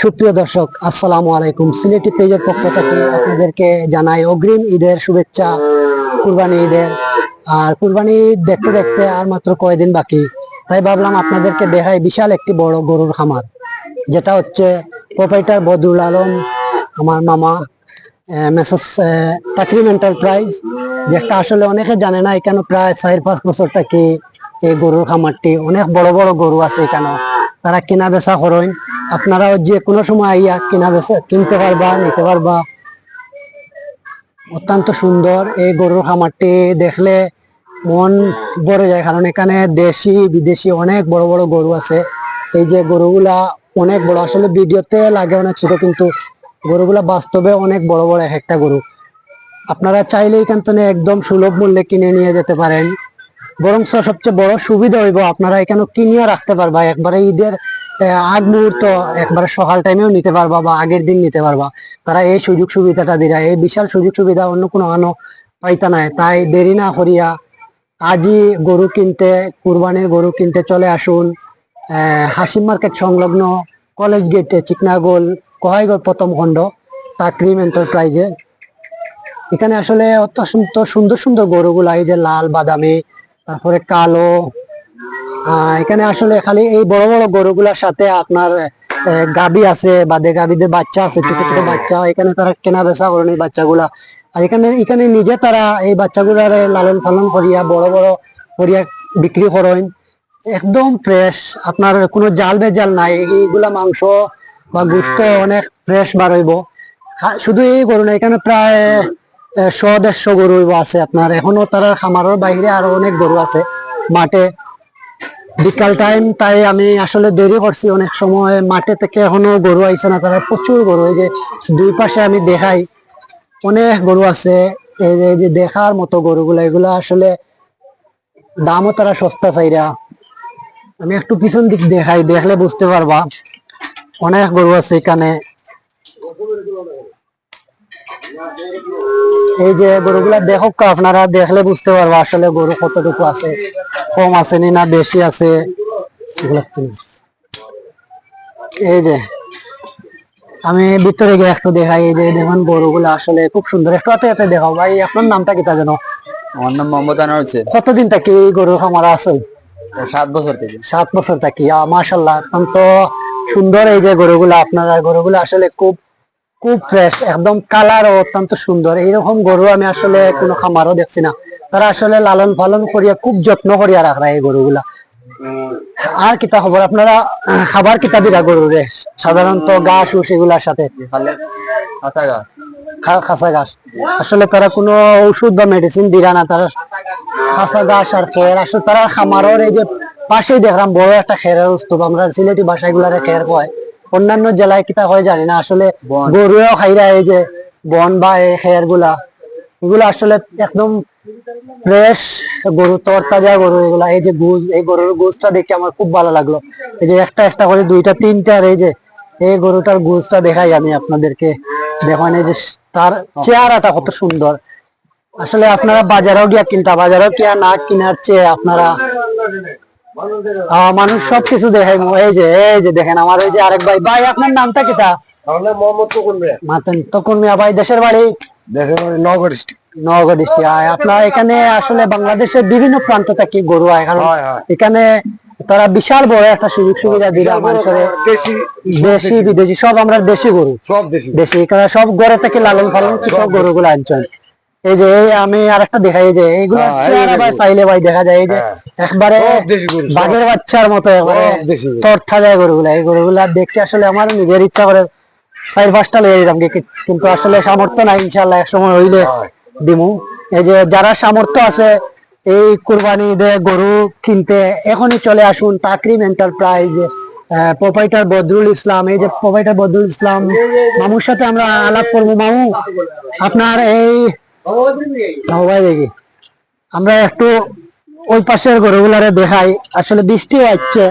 সুপ্রিয় দর্শক, আসসালামু আলাইকুম। সিলেটি পেজের পক্ষ থেকে আপনাদেরকে জানাই অগ্রিম ঈদের শুভেচ্ছা, কুরবানি ঈদের। আর কুরবানি দেখতে দেখতে আর মাত্র কয়েকদিন বাকি, তাই ভাবলাম আপনাদেরকে দেখাই বিশাল একটি বড় গরুর খামার, যেটা হচ্ছে প্রোপাইটার বদরুল আলম, আমার মামা মেসেস তাকরিম এন্টারপ্রাইজ যেটা আসলে অনেকে জানে না এখানে প্রায় চার পাঁচ বছর থেকে এই গরুর খামারটি অনেক বড় বড় গরু আছে এখানে। তারা কেনা বেচা করেন আপনারাও যে কোনো সময় আইয়া কেনা বেচা কিনতে পারবা, নিতে পারবা। অত্যন্ত সুন্দর এই গরুর খামারটি দেখলে মন ভরে যায়, কারণ এখানে দেশি, বিদেশি অনেক বড় বড় গরু আছে। এই যে গরুগুলা অনেক বড়, আসলে ভিডিওতে লাগে অনেক ছোট, কিন্তু গরুগুলা বাস্তবে অনেক বড় বড় এক একটা গরু। আপনারা চাইলে এখান থেকে একদম সুলভ মূল্যে কিনে নিয়ে যেতে পারেন। বরং সবচেয়ে বড় সুবিধা হইব, আপনারা এখানে কিনিয়ে রাখতে পারবা। একবারে ঈদের আগ মুহূর্ত একবারে সকাল টাইমেও নিতে পারবা বা আগের দিন নিতে পারবা। তারা এই সুযোগ সুবিধাটা দিরা। এই বিশাল সুযোগ সুবিধা অন্য কোনো আনো পাইতা নাই। তাই দেরি না করিয়া আজই গরু কিনতে, কুরবানির গরু কিনতে চলে আসুন। হাসিম মার্কেট সংলগ্ন কলেজ গেটে চিকনাগোল কহাইগড় প্রথম খণ্ড, তাকরিম এন্টারপ্রাইজে এখানে আসলে অত্যন্ত সুন্দর সুন্দর গরুগুলা, এই যে লাল, বাদামি, তারপরে কালো এখানে আসলে খালি এই বড় বড় গরুগুলার সাথে আপনার গাবি আছে বাদে গাবিদের বাচ্চা আছে ছোট ছোট বাচ্চা এখানে তারা কেনা বেচা করেন এই বাচ্চাগুলা। আর এখানে এখানে নিজে তারা এই বাচ্চাগুলারে লালন পালন করিয়া বড় বড় করিয়া বিক্রি করেন। একদম ফ্রেশ আপনার কোনো জাল বেজাল নাই এইগুলা মাংস বা গোস্ত অনেক ফ্রেশ বার হইব। শুধু এই গরু না এখানে প্রায় শ দেড়শো গরু আছে আপনার। এখনও তারা খামারের বাইরে আরও অনেক গরু আছে মাঠে। বিকাল টাইম তাই আমি আসলে দেরি করছি। অনেক সময় মাঠে থেকে এখনও গরু আইছে না, তারা প্রচুর গরু। এই যে দুই পাশে আমি দেখাই, অনেক গরু আছে। এই যে- যে দেখার মতো গরুগুলা, এগুলা আসলে দামও তারা সস্তা চাইরা। আমি একটু পিছন দিক দেখাই, দেখলে বুঝতে পারবা। অনেক গরু আছে এখানে। এই যে গরুগুলা দেখো আপনারা দেখলে বুঝতে পারবা আসলে গরু কতটুকু আছে কম আছে নি না বেশি আছে তো। এই যে আমি ভিতরে গিয়ে একটু দেখাই এই যে দেখুন গরুগুলা আসলে খুব সুন্দর। একটু হাতে হাতে দেখাও ভাই আপনার নামটা কিতা জানো? আমার নাম মোহাম্মদ আনোয়ার হোসেন। কতদিন থেকে এই গরুর খামার আছে সাত বছর থেকে। সাত বছর থাকি মাশাল্লাহ অত্যন্ত সুন্দর এই যে গরুগুলা আপনারা গরুগুলো আসলে খুব খুব ফ্রেশ একদম কালার অত্যন্ত সুন্দর। এইরকম গরু আমি আসলে কোনো খামারও দেখছি না। তারা আসলে লালন পালন করিয়া খুব যত্ন করিয়া রাখরা এই গরুগুলা। আর কিতা খবর? আপনারা খাবার কিতা দিরা গরুরে? সাধারণত ঘাস, উস এগুলার সাথে? খাসা ঘাস। আসলে তারা কোনো ওষুধ বা মেডিসিন দিরা না, তারা খাসা ঘাস আর খের। আসলে তারা খামারের এই যে পাশেই দেখলাম, বড় একটা খেরের স্তূপ আমরা সিলেটি ভাষায় গুলারে খের কয়। অন্যান্য জেলায় কিতা হয় জানি না আসলে বন। খাইরা এই যে বন বা এই খেরগুলা এগুলো আসলে একদম ফ্রেশ গরু তরতাজা গরু এগুলা এই যে গুজ এই গরুর গুজটা দেখে আমার খুব ভালো লাগল। এই যে একটা একটা করে দুইটা তিনটা আর এই যে এই গরুটার গুজটা দেখাই আমি আপনাদেরকে। দেখেন এই যে তার চেহারাটা কত সুন্দর। আসলে আপনারা বাজারেও গিয়া কিনতা বাজারেও কিয়া না কিনার চেয়ে আপনারা মানুষ সবকিছু দেখাই এই যে এই যে দেখেন আমার এই যে আরেক ভাই। ভাই আপনার নামটা কিতা তাহলে মোহাম্মদ তখন রে মাতেন তখন মিয়া। ভাই দেশের বাড়ি? দেশের বাড়ি নগর ডিস্ট্রিক্ট নগর ডিস্ট্রিক্ট আপনার এখানে আসলে বাংলাদেশের বিভিন্ন প্রান্ত থেকে গরু হয় কারণ। এখানে তারা বিশাল বড় একটা সুযোগ সুবিধা দিলে মানুষের। দেশি দেশি বিদেশি সব আমরা দেশি গরু। সব দেশি। দেশি এখানে সব ঘরে থেকে লালন পালন গরু গুলো আনছেন। এই যে এই আমি আরেকটা দেখাই যে এইগুলো হ্যাঁ। চাইলে ভাই দেখা যায় এই যে হ্যাঁ। একবারে। বাঘের বাচ্চার মতো একবারে সব তর্থা যায় গরুগুলা এই গরুগুলা দেখতে আসলে আমার নিজের ইচ্ছা করে চার পাঁচটা লয়ে কি- কিন্তু আসলে সামর্থ্য নাই ইনশাল্লাহ এক সময় হইলে হয়। দিমু এই যে যারা সামর্থ্য আছে এই কুরবানি ঈদে গরু কিনতে এখনই চলে আসুন তাকরিম এন্টারপ্রাইজ প্রোপাইটার বদরুল ইসলাম এই যে প্রোপাইটার বদরুল ইসলাম মামুর সাথে আমরা আলাপ করব মামু আপনার এই আমরা একটু ওই পাশের গরুগুলারে দেখাই। আসলে বৃষ্টিও হচ্ছে।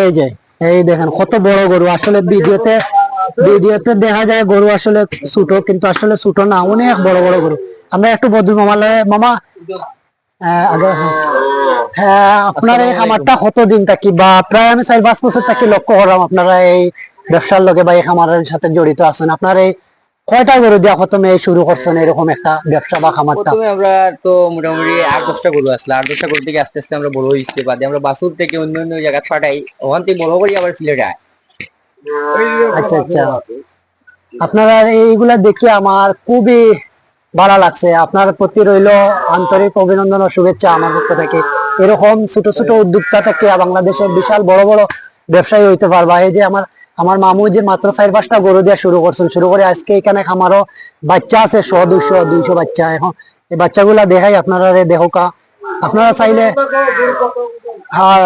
এই যে, এই দেখেন কত বড় গরু। আসলে ভিডিওতে ভিডিওতে দেখা যায় গরু আসলে ছোট, কিন্তু আসলে ছোট না, অনেক বড় বড় গরু। আমরা একটু বদরুল মামালে মামা হ্যাঁ। হ্যাঁ আপনার এই খামারটা কতদিন থাকি বা প্রায় আমি চার পাঁচ বছর থাকি লক্ষ্য করলাম আপনারা এই ব্যবসার লোকে বা এই খামারের সাথে জড়িত আছেন। আপনার এই কয়টা গরু দিয়া প্রথমে শুরু করছেন? এরকম একটা ব্যবসা বা খামারটা? প্রথমে আমরা তো মোটামুটি আট দশটা গরু আসলে। আট দশটা গরু থেকে আস্তে আস্তে আমরা বড় হয়েছে। বাদে আমরা বাসুর থেকে অন্য অন্য জায়গা পাঠাই ওখান থেকে বড় করি আবার সিলেটে আয় আচ্ছা আচ্ছা। আপনারা এইগুলা দেখে আমার খুবই ভালো লাগছে। আপনার প্রতি রইল আন্তরিক অভিনন্দন ও শুভেচ্ছা আমার পক্ষ থেকে। এরকম ছোট ছোট উদ্যোক্তা থেকে বাংলাদেশের বিশাল বড় বড় ব্যবসায়ী হইতে পারবা। এই যে আমার আমার মামু যে মাত্র চার পাঁচটা গরু দিয়ে শুরু করছেন, শুরু করে আজকে এখানে আমারও বাচ্চা আছে, শো দুশো দুইশো বাচ্চা। এখন এই বাচ্চাগুলা দেখাই, আপনারা দেখোকা আপনারা চাইলে হ্যাঁ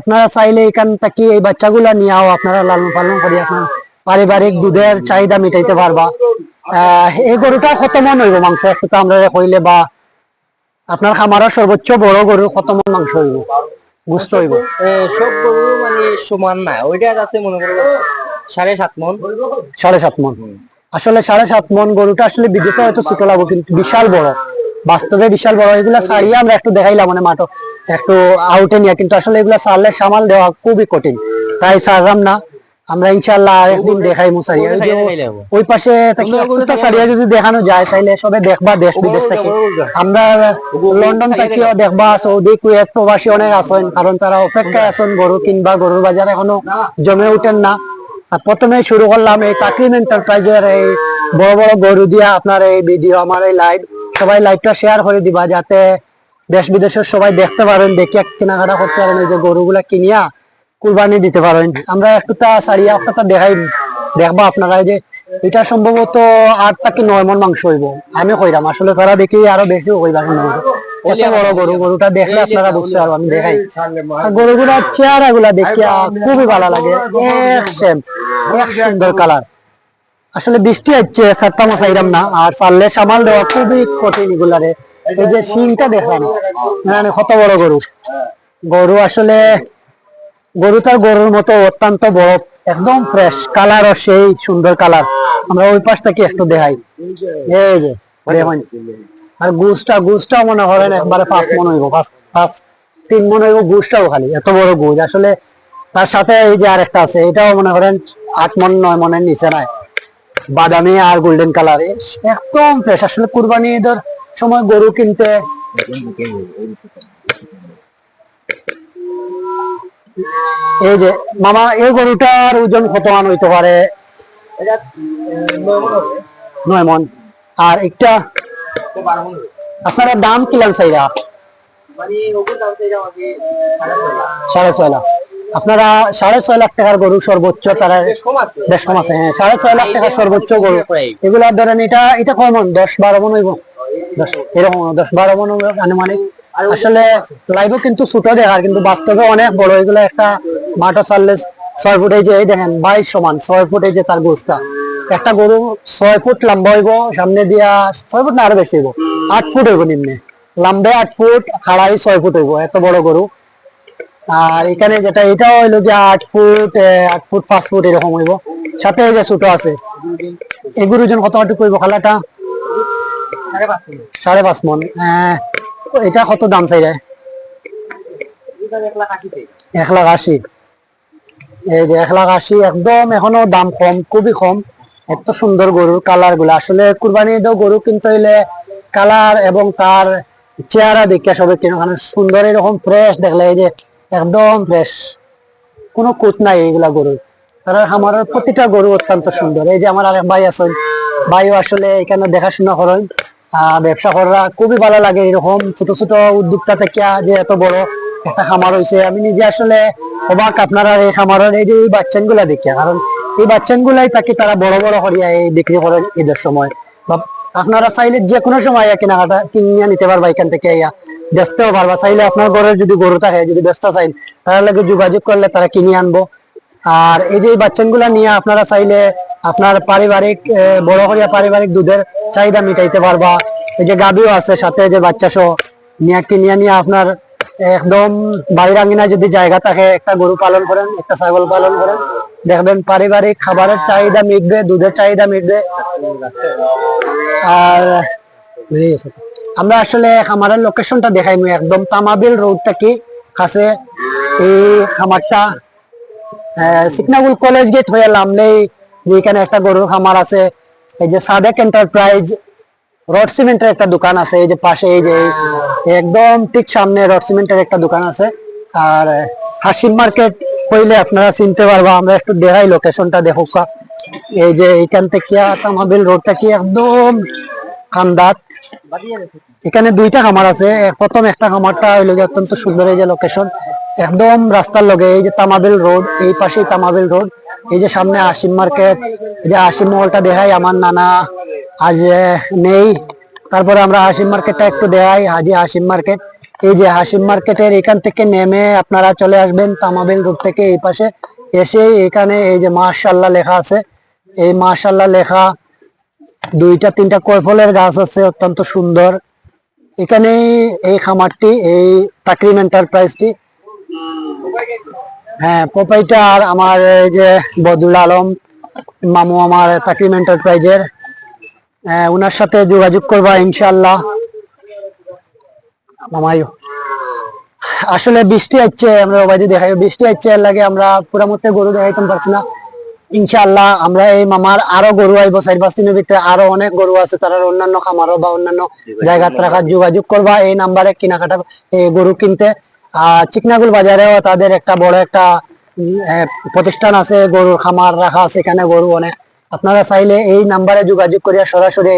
আপনারা চাইলে এখান থেকে এই বাচ্চাগুলা নিয়েও, আপনারা লালন পালন করি, আপনার পারিবারিক দুধের চাহিদা মিটাইতে পারবা। এই গরুটা কত হইব মাংস? একটু আমরা কইলে বা আপনার খামারের সর্বোচ্চ বড় গরু কত মাংস হইব? বুঝতে হইব। সব গরু মানে সমান না। ওইটা আছে মনে করো সাড়ে সাত মন। সাড়ে সাত মন। আসলে সাড়ে সাত মন গরুটা আসলে বিদ্যুতে হয়তো ছোট লাগবো কিন্তু বিশাল বড়। বাস্তবে বিশাল বড়। এগুলা সারিয়ে আমরা একটু দেখাইলাম মানে মাঠ। একটু আউটে নিয়ে কিন্তু আসলে এগুলা সারলে সামাল দেওয়া খুবই কঠিন। তাই সারলাম না। আমরা ইনশাল্লাহ আরেকদিন দেখাই মুসারি। হবে। ওই পাশে সারিয়া যদি দেখানো যায় তাইলে সবে দেখবা দেশ বিদেশ থেকে। আমরা লন্ডন থেকেও দেখবা সৌদি কুয়েত প্রবাসী অনেক আছেন কারণ তারা অপেক্ষায় আছেন গরু কিনবা গরুর বাজার এখনও জমে উঠেন না। আর প্রথমে শুরু করলাম এই তাকরিম এন্টারপ্রাইজের এই বড় বড় গরু দিয়া আপনার এই ভিডিও আমার এই লাইভ সবাই লাইভটা শেয়ার করে দিবা যাতে দেশ বিদেশের সবাই দেখতে পারেন দেখে কেনাকাটা করতে পারেন। এই যে গরুগুলা কিনিয়া কুরবানি দিতে পারেন। আমরা একটু তা সারিয়া একটা দেখাই দেখবা আপনারা যে এটা সম্ভবত আট থেকে নয় মন মাংস হইব। আমি কইরাম আসলে তারা দেখি আরও বেশি মাংস। এত বড় গরু গরুটা দেখলে আপনারা বুঝতে পারব আমি দেখাই। গরুগুলার চেহারা গুলা দেখিয়া খুবই ভালো লাগে। এক সেম এক সুন্দর কালার। আসলে বৃষ্টি হচ্ছে সাতটা মশাইরাম না আর চাললে সামাল দেওয়া খুবই কঠিন এগুলারে। এই যে শিংটা দেখলাম মানে কত বড় গরু। গরু আসলে গরু তার গরুর মতো অত্যন্ত বড়, একদম ফ্রেশ কালারও সেই সুন্দর কালার আমরা ওই পাশ থেকে একটু দেখাই। এই যে আর গুসটা গুসটাও মনে করেন একবারে পাঁচ মন হইব, পাঁচ পাঁচ, তিন মন হইব গুসটাও খালি, এত বড় গুজ আসলে তার সাথে এই যে আরেকটা আছে, এটাও মনে করেন আট মন, নয় মনের নিচে নাই। বাদামি আর গোল্ডেন কালার একদম ফ্রেশ আসলে কুরবানি ঈদের সময় গরু কিনতে এই যে মামা এই গরুটার ওজন কত মান হইতে পারে? এটা নয় মন। আর একটা। আপনারা দাম কিলাম চাইরা? সাড়ে ছয় লাখ। আপনারা সাড়ে ছয় লাখ টাকার গরু সর্বোচ্চ তারা বেশ কম আছে। হ্যাঁ সাড়ে ছয় লাখ টাকা সর্বোচ্চ গরু। এগুলা ধরেন এটা এটা কয় মন? দশ বারো মন হইব। দশ এরকম দশ বারো মন আনুমানিক। আসলে লাইভও কিন্তু ছোট দেখার কিন্তু বাস্তবে অনেক বড় এগুলো একটা মাঠও চাললে ছয় ফুট এই দেখেন বাইশ সমান ছয় ফুট এই যে তার গোছটা। একটা গরু ছয় ফুট লম্বা হইব সামনে দিয়া ছয় ফুট না আরও বেশি হইব আট ফুট হইব নিম্নে। লম্বে আট ফুট খাড়াই ছয় ফুট হইব এত বড় গরু। আর এখানে যেটা এটাও হইল যে আট ফুট আট ফুট পাঁচ ফুট এরকম হইব। সাথে এই যে ছোট আছে। এগুলো ওজন কত আটু করব খালাটা? সাড়ে পাঁচ মন। সাড়ে পাঁচ মন আহ, এটা কত দাম চাই রে এক লাখ আশি। এই যে এক লাখ আশি একদম এখনও দাম কম, খুবই কম। এত সুন্দর গরুর কালারগুলো আসলে কুরবানি দেও গরু কিনতে হইলে কালার এবং তার চেহারা দেখে সবে কেন। কারণ সুন্দর এরকম ফ্রেশ দেখলে এই যে একদম ফ্রেশ কোনো কুত নাই এইগুলা গরু তারা আমার প্রতিটা গরু অত্যন্ত সুন্দর। এই যে আমার আরেক ভাই আছেন, ভাইও আসলে এখানে দেখাশোনা করেন। ব্যবসা করা খুবই ভালো লাগে এরকম ছোট ছোট উদ্যোক্তা থেকে যে এত বড় একটা খামার হয়েছে আমি নিজে আসলে অবাক আপনারা এই খামারের এই যে এই বাচ্চানগুলা দেখে, কারণ এই বাচ্চান গুলাই তাকে তারা বড় বড় করিয়া এই বিক্রি করেন ঈদের সময়। বা আপনারা চাইলে যে কোনো সময় কেনাকাটা কিনিয়া নিতে পারবা এখান থেকে ইয়া। বেচতেও পারবা। চাইলে আপনার ঘরের যদি গরু থাকে, যদি ব্যস্ত চাইন, তার লাগে যোগাযোগ করলে তারা কিনে আনব। আর এই যে বাচ্চাগুলা নিয়ে আপনারা চাইলে আপনার পারিবারিক বড় করিয়া পারিবারিক দুধের চাহিদা মিটাইতে পারবা। এই যে গাবিও আছে, সাথে যে বাচ্চা সহ নিয়ে কিনিয়া নিয়ে আপনার একদম বাড়ির আঙ্গিনায় যদি জায়গা থাকে, একটা গরু পালন করেন, একটা ছাগল পালন করেন, দেখবেন পারিবারিক খাবারের চাহিদা মিটবে, দুধের চাহিদা মিটবে। আর আমরা আসলে খামারের লোকেশনটা দেখাইমু একদম তামাবিল রোড কি? কাছে এই খামারটা সিকনাগুল কলেজ গেট হয়ে নামলেই যে এখানে একটা গরুর খামার আছে। এই যে সাদেক এন্টারপ্রাইজ, রড সিমেন্টের একটা দোকান আছে, এই যে পাশে এই যে একদম ঠিক সামনে রড সিমেন্টের একটা দোকান আছে। আর হাসিম মার্কেট হইলে আপনারা চিনতে পারবা, আমরা একটু দেখাই লোকেশনটা দেখো এই যে এইখান থেকে তামাবিল রোডটা কি একদম কান্দাত এখানে দুইটা খামার আছে প্রথম একটা খামারটা হইল অত্যন্ত সুন্দর এই যে লোকেশন। একদম রাস্তার লগে, এই যে তামাবিল রোড, এই পাশেই তামাবিল রোড, এই যে সামনে আসিম মার্কেট, এই যে আসিম মহলটা দেখাই, আমার নানা আজ নেই। তারপরে আমরা হাসিম মার্কেটটা একটু দেখাই হাজি হাসিম মার্কেট। এই যে হাসিম মার্কেটের এখান থেকে নেমে আপনারা চলে আসবেন তামাবিল রোড থেকে এই পাশে। এসে এখানে এই যে মাশাল্লাহ লেখা আছে। এই মাশাল্লাহ লেখা দুইটা, তিনটা কয়ফলের গাছ আছে, অত্যন্ত সুন্দর। এখানেই এই খামারটি, এই তাকরিম এন্টারপ্রাইজটি হ্যাঁ প্রোপাইটার আমার এই যে বদুল আলম মামু আমার তাকরিম এন্টারপ্রাইজের ওনার সাথে যোগাযোগ করবা ইনশাল্লাহ মামাই আসলে বৃষ্টি হচ্ছে আমরা ওবাইদি দেখাই বৃষ্টি হচ্ছে এর লাগে আমরা পুরা মধ্যে গরু দেখাইতে পারছি না। ইনশাআল্লাহ আমরা এই মামার আরও গরু আইব চার পাঁচ দিনের ভিতরে আরও অনেক গরু আছে তারা অন্যান্য খামারও বা অন্যান্য জায়গাত রাখার যোগাযোগ করবা। এই নাম্বারে কেনাকাটা গরু কিনতে আর চিকনাগুল বাজারেও তাদের একটা বড় একটা প্রতিষ্ঠান আছে, গরুর খামার রাখা আছে এখানে গরু অনেক। আপনারা চাইলে এই নাম্বারে যোগাযোগ করিয়া সরাসরি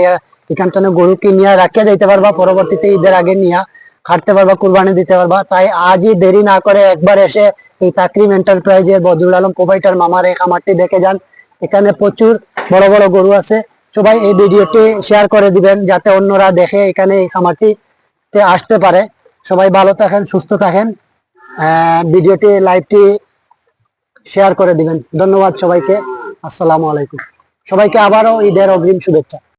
এখান থেকে গরু কিনিয়া রাখিয়া যাইতে পারবা, পরবর্তীতে ঈদের আগে নিয়া হাঁটতে পারবা, কুরবানি দিতে পারবা। তাই আজই দেরি না করে একবার এসে এই তাকরিম এন্টারপ্রাইজের বদরুল আলম প্রোভাইটার মামার এই খামারটি দেখে যান। এখানে প্রচুর বড় বড় গরু আছে। সবাই এই ভিডিওটি শেয়ার করে দিবেন, যাতে অন্যরা দেখে এখানে এই খামারটিতে আসতে পারে। সবাই ভালো থাকেন, সুস্থ থাকেন। ভিডিওটি, লাইভটি শেয়ার করে দিবেন। ধন্যবাদ সবাইকে। আসসালামু আলাইকুম। সবাইকে আবারও ঈদের অগ্রিম শুভেচ্ছা।